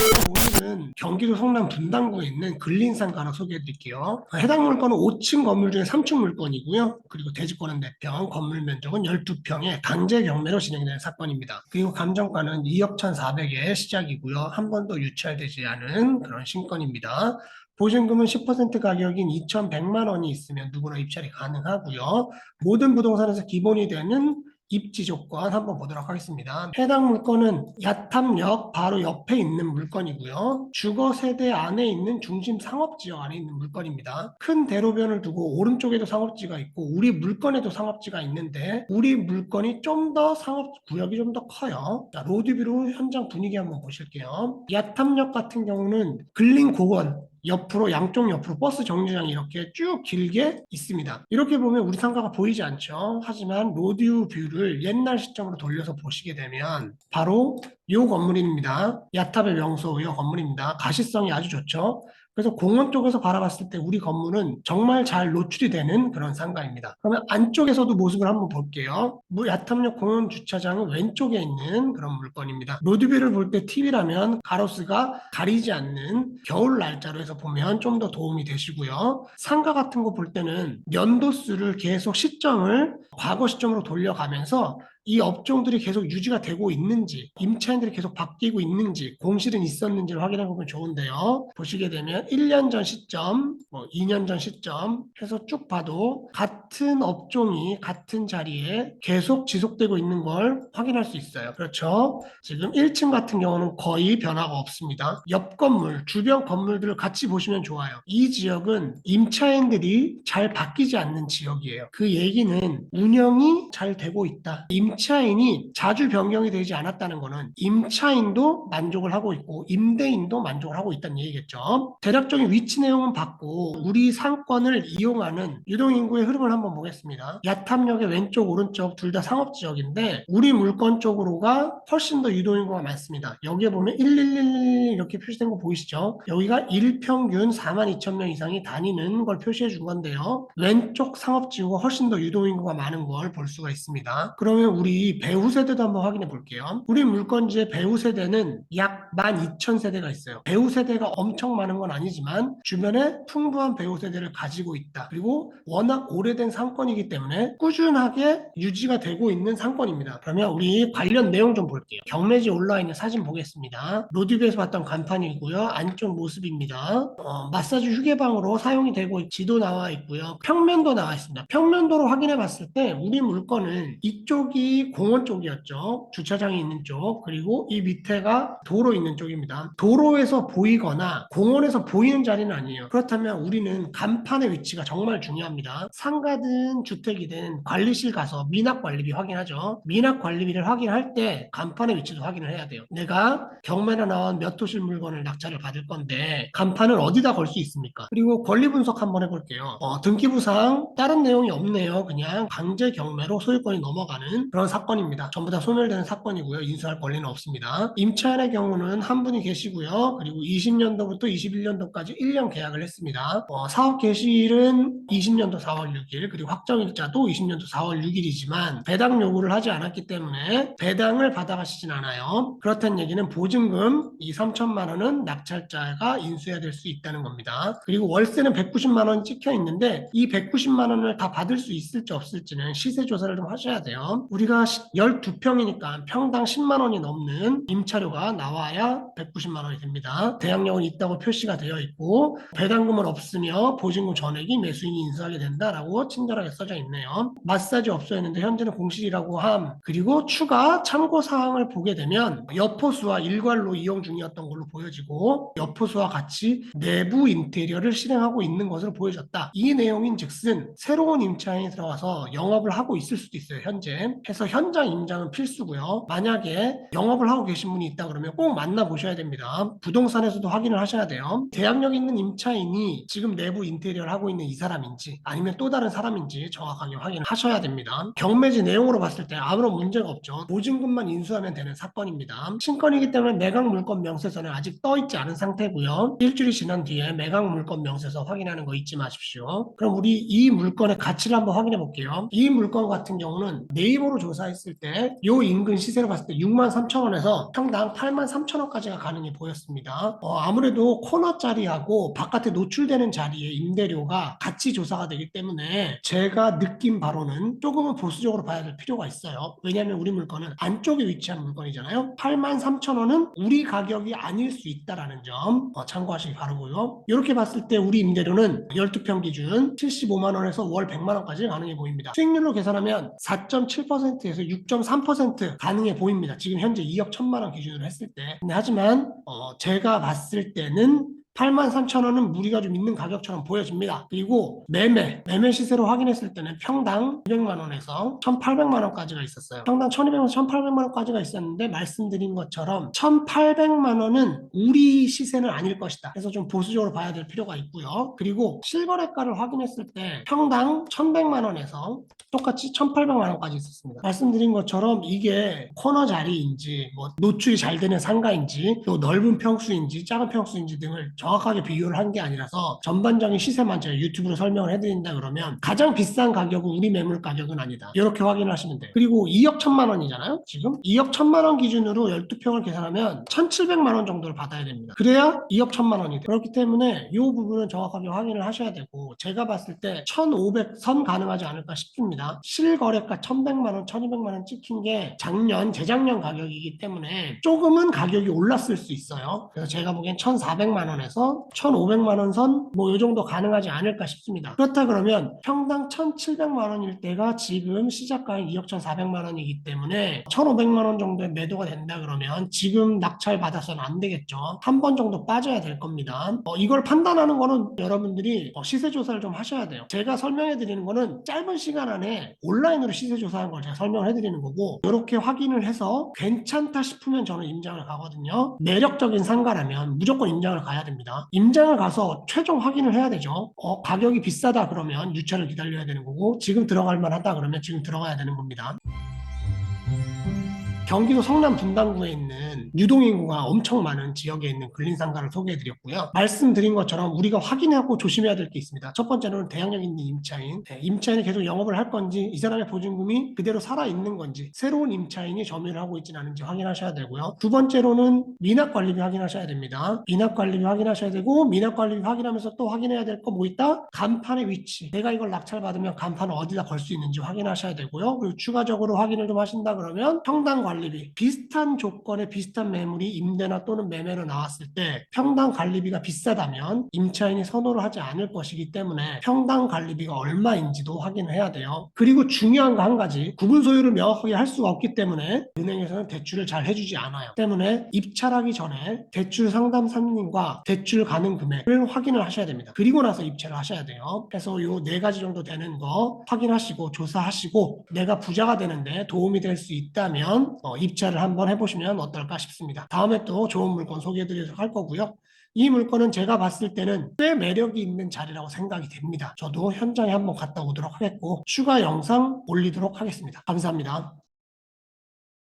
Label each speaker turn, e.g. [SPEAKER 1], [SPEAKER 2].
[SPEAKER 1] 오늘은 경기도 성남 분당구에 있는 근린산 가로 소개해 드릴게요. 해당 물건은 5층 건물 중에 3층 물건이고요. 그리고 대지권은 4평, 건물 면적은 12평에 강제 경매로 진행되는 사건입니다. 그리고 감정가는 2억 1,400에 시작이고요. 한 번도 유찰되지 않은 그런 신건입니다. 보증금은 10% 가격인 2,100만 원이 있으면 누구나 입찰이 가능하고요. 모든 부동산에서 기본이 되는 입지 조건 한번 보도록 하겠습니다. 해당 물건은 야탐역 바로 옆에 있는 물건이고요. 주거 세대 안에 있는 중심 상업지역 안에 있는 물건입니다. 큰 대로변을 두고 오른쪽에도 상업지가 있고 우리 물건에도 상업지가 있는데 우리 물건이 좀 더 상업 구역이 좀 더 커요. 자, 로드뷰로 현장 분위기 한번 보실게요. 야탐역 같은 경우는 근린 공원 옆으로 양쪽 옆으로 버스 정류장이 이렇게 쭉 길게 있습니다. 이렇게 보면 우리 상가가 보이지 않죠. 하지만 로드뷰 뷰를 옛날 시점으로 돌려서 보시게 되면 바로 이 건물입니다. 야탑의 명소 이 건물입니다. 가시성이 아주 좋죠. 그래서 공원 쪽에서 바라봤을 때 우리 건물은 정말 잘 노출이 되는 그런 상가입니다. 그러면 안쪽에서도 모습을 한번 볼게요. 뭐 야탐역 공원 주차장은 왼쪽에 있는 그런 물건입니다. 로드뷰를 볼 때 TV라면 가로수가 가리지 않는 겨울 날짜로 해서 보면 좀 더 도움이 되시고요. 상가 같은 거 볼 때는 연도수를 계속 시점을 과거 시점으로 돌려가면서 이 업종들이 계속 유지가 되고 있는지, 임차인들이 계속 바뀌고 있는지, 공실은 있었는지를 확인해 보면 좋은데요. 보시게 되면 1년 전 시점, 뭐 2년 전 시점 해서 쭉 봐도 같은 업종이 같은 자리에 계속 지속되고 있는 걸 확인할 수 있어요. 그렇죠? 지금 1층 같은 경우는 거의 변화가 없습니다. 옆 건물, 주변 건물들을 같이 보시면 좋아요. 이 지역은 임차인들이 잘 바뀌지 않는 지역이에요. 그 얘기는 운영이 잘 되고 있다. 임 차인이 자주 변경이 되지 않았다는 것은 임차인도 만족을 하고 있고 임대인도 만족을 하고 있다는 얘기겠죠. 대략적인 위치 내용은 받고 우리 상권을 이용하는 유동인구의 흐름을 한번 보겠습니다. 야탐역의 왼쪽 오른쪽 둘 다 상업지역인데 우리 물건 쪽으로가 훨씬 더 유동인구가 많습니다. 여기에 보면 1111 이렇게 표시된 거 보이시죠? 여기가 일평균 4만 2천 명 이상이 다니는 걸 표시해 준 건데요. 왼쪽 상업지구가 훨씬 더 유동인구가 많은 걸 볼 수가 있습니다. 그러면 우리 배후 세대도 한번 확인해 볼게요. 우리 물건지의 배후 세대는 약 12,000세대가 있어요. 배후 세대가 엄청 많은 건 아니지만 주변에 풍부한 배후 세대를 가지고 있다. 그리고 워낙 오래된 상권이기 때문에 꾸준하게 유지가 되고 있는 상권입니다. 그러면 우리 관련 내용 좀 볼게요. 경매지 올라와 있는 사진 보겠습니다. 로드뷰에서 봤던 간판이고요. 안쪽 모습입니다. 어, 마사지 휴게방으로 사용이 되고 지도 나와 있고요. 평면도 나와 있습니다. 평면도로 확인해 봤을 때 우리 물건은 이쪽이 공원 쪽이었죠. 주차장이 있는 쪽. 그리고 이 밑에가 도로 있는 쪽입니다. 도로에서 보이거나 공원에서 보이는 자리는 아니에요. 그렇다면 우리는 간판의 위치가 정말 중요합니다. 상가든 주택이든 관리실 가서 미납 관리비 확인하죠. 미납 관리비를 확인할 때 간판의 위치도 확인을 해야 돼요. 내가 경매나 나온 몇 호실 물건을 낙찰을 받을 건데 간판을 어디다 걸 수 있습니까? 그리고 권리 분석 한번 해볼게요. 어, 등기부상 다른 내용이 없네요. 그냥 강제 경매로 소유권이 넘어가는 그런 사건입니다. 전부 다 소멸되는 사건이고요. 인수할 권리는 없습니다. 임차인의 경우는 한 분이 계시고요. 그리고 20년도부터 21년도까지 1년 계약을 했습니다. 어, 사업 개시일은 20년도 4월 6일 그리고 확정일자도 20년도 4월 6일이지만 배당 요구를 하지 않았기 때문에 배당을 받아가시진 않아요. 그렇다는 얘기는 보증금 이 3천만 원은 낙찰자가 인수해야 될 수 있다는 겁니다. 그리고 월세는 190만 원 찍혀 있는데 이 190만 원을 다 받을 수 있을지 없을지는 시세 조사를 좀 하셔야 돼요. 우리가 12평이니까 평당 10만 원이 넘는 임차료가 나와야 190만 원이 됩니다. 대항력은 있다고 표시가 되어 있고 배당금은 없으며 보증금 전액이 매수인이 인수하게 된다라고 친절하게 써져 있네요. 마사지 업소였는데 현재는 공실이라고 함. 그리고 추가 참고 사항을 보게 되면 여포수와 일괄로 이용 중이었던 걸로 보여지고 여포수와 같이 내부 인테리어를 실행하고 있는 것으로 보여졌다. 이 내용인 즉슨 새로운 임차인이 들어와서 영업을 하고 있을 수도 있어요. 현재. 해서 현장 임장은 필수고요. 만약에 영업을 하고 계신 분이 있다 그러면 꼭 만나보셔야 됩니다. 부동산에서도 확인을 하셔야 돼요. 대학력 있는 임차인이 지금 내부 인테리어를 하고 있는 이 사람인지 아니면 또 다른 사람인지 정확하게 확인을 하셔야 됩니다. 경매지 내용으로 봤을 때 아무런 문제가 없죠. 보증금만 인수하면 되는 사건입니다. 신건이기 때문에 매각 물건 명세서는 아직 떠 있지 않은 상태고요. 일주일이 지난 뒤에 매각 물건 명세서 확인하는 거 잊지 마십시오. 그럼 우리 이 물건의 가치를 한번 확인해 볼게요. 이 물건 같은 경우는 네이버로 조 사했을 때 요 인근 시세로 봤을 때 6만 3천 원에서 평당 8만 3천 원까지가 가능해 보였습니다. 어, 아무래도 코너 자리하고 바깥에 노출되는 자리에 임대료가 같이 조사가 되기 때문에 제가 느낀 바로는 조금은 보수적으로 봐야 될 필요가 있어요. 왜냐하면 우리 물건은 안쪽에 위치한 물건이잖아요. 8만 3천 원은 우리 가격이 아닐 수 있다라는 점 어, 참고하시기 바라고요. 이렇게 봤을 때 우리 임대료는 12평 기준 75만 원에서 월 100만 원까지 가능해 보입니다. 수익률로 계산하면 4.7% 에서 6.3% 가능해 보입니다. 지금 현재 2억 1천만 원 기준으로 했을 때. 하지만 어, 제가 봤을 때는 8만 3천 원은 무리가 좀 있는 가격처럼 보여집니다. 그리고 매매, 매매 시세로 확인했을 때는 평당 200만 원에서 1,800만 원까지가 있었어요. 평당 1,200만 원, 1,800만 원까지가 있었는데 말씀드린 것처럼 1,800만 원은 우리 시세는 아닐 것이다. 그래서 좀 보수적으로 봐야 될 필요가 있고요. 그리고 실거래가를 확인했을 때 평당 1,100만 원에서 똑같이 1,800만 원까지 있었습니다. 말씀드린 것처럼 이게 코너 자리인지 뭐 노출이 잘 되는 상가인지 또 넓은 평수인지 작은 평수인지 등을 정 확하게 비교를 한 게 아니라서 전반적인 시세만 제가 유튜브로 설명을 해드린다 그러면 가장 비싼 가격은 우리 매물 가격은 아니다. 이렇게 확인을 하시면 돼요. 그리고 2억 1천만 원이잖아요. 지금 2억 1천만 원 기준으로 12평을 계산하면 1,700만 원 정도를 받아야 됩니다. 그래야 2억 1천만 원이 돼요. 그렇기 때문에 이 부분은 정확하게 확인을 하셔야 되고 제가 봤을 때 1,500선 가능하지 않을까 싶습니다. 실거래가 1,100만 원, 1,200만 원 찍힌 게 작년, 재작년 가격이기 때문에 조금은 가격이 올랐을 수 있어요. 그래서 제가 보기엔 1,400만 원에서 1,500만 원 선뭐이 정도 가능하지 않을까 싶습니다. 그렇다 그러면 평당 1,700만 원일 때가 지금 시작가인 2억 1,400만 원이기 때문에 1,500만 원 정도의 매도가 된다 그러면 지금 낙찰 받아서는 안 되겠죠. 한 번 정도 빠져야 될 겁니다. 어, 이걸 판단하는 거는 여러분들이 어, 시세 조사를 좀 하셔야 돼요. 제가 설명해 드리는 거는 짧은 시간 안에 온라인으로 시세 조사한 걸 제가 설명을 해 드리는 거고 이렇게 확인을 해서 괜찮다 싶으면 저는 임장을 가거든요. 매력적인 상가라면 무조건 임장을 가야 됩니다. 임장을 가서 최종 확인을 해야 되죠. 어, 가격이 비싸다 그러면 유찰을 기다려야 되는 거고 지금 들어갈 만하다 그러면 지금 들어가야 되는 겁니다. 경기도 성남 분당구에 있는 유동인구가 엄청 많은 지역에 있는 근린상가를 소개해드렸고요. 말씀드린 것처럼 우리가 확인하고 조심해야 될 게 있습니다. 첫 번째로는 대항력 있는 임차인. 네, 임차인이 계속 영업을 할 건지 이 사람의 보증금이 그대로 살아있는 건지 새로운 임차인이 점유를 하고 있지는 않은지 확인하셔야 되고요. 두 번째로는 미납관리비 확인하셔야 됩니다. 미납관리비 확인하셔야 되고 미납관리비 확인하면서 또 확인해야 될 거 뭐 있다? 간판의 위치. 내가 이걸 낙찰받으면 간판을 어디다 걸 수 있는지 확인하셔야 되고요. 그리고 추가적으로 확인을 좀 하신다 그러면 평당 관리 비 비슷한 조건의 비슷한 매물이 임대나 또는 매매로 나왔을 때 평당 관리비가 비싸다면 임차인이 선호를 하지 않을 것이기 때문에 평당 관리비가 얼마인지도 확인을 해야 돼요. 그리고 중요한 거 한 가지 구분 소유를 명확하게 할 수가 없기 때문에 은행에서는 대출을 잘 해주지 않아요. 때문에 입찰하기 전에 대출 상담사님과 대출 가능 금액을 확인을 하셔야 됩니다. 그리고 나서 입찰을 하셔야 돼요. 그래서 요 네 가지 정도 되는 거 확인하시고 조사하시고 내가 부자가 되는데 도움이 될 수 있다면 어, 입찰을 한번 해보시면 어떨까 싶습니다. 다음에 또 좋은 물건 소개해드리도록 할 거고요. 이 물건은 제가 봤을 때는 꽤 매력이 있는 자리라고 생각이 됩니다. 저도 현장에 한번 갔다 오도록 하겠고 추가 영상 올리도록 하겠습니다. 감사합니다.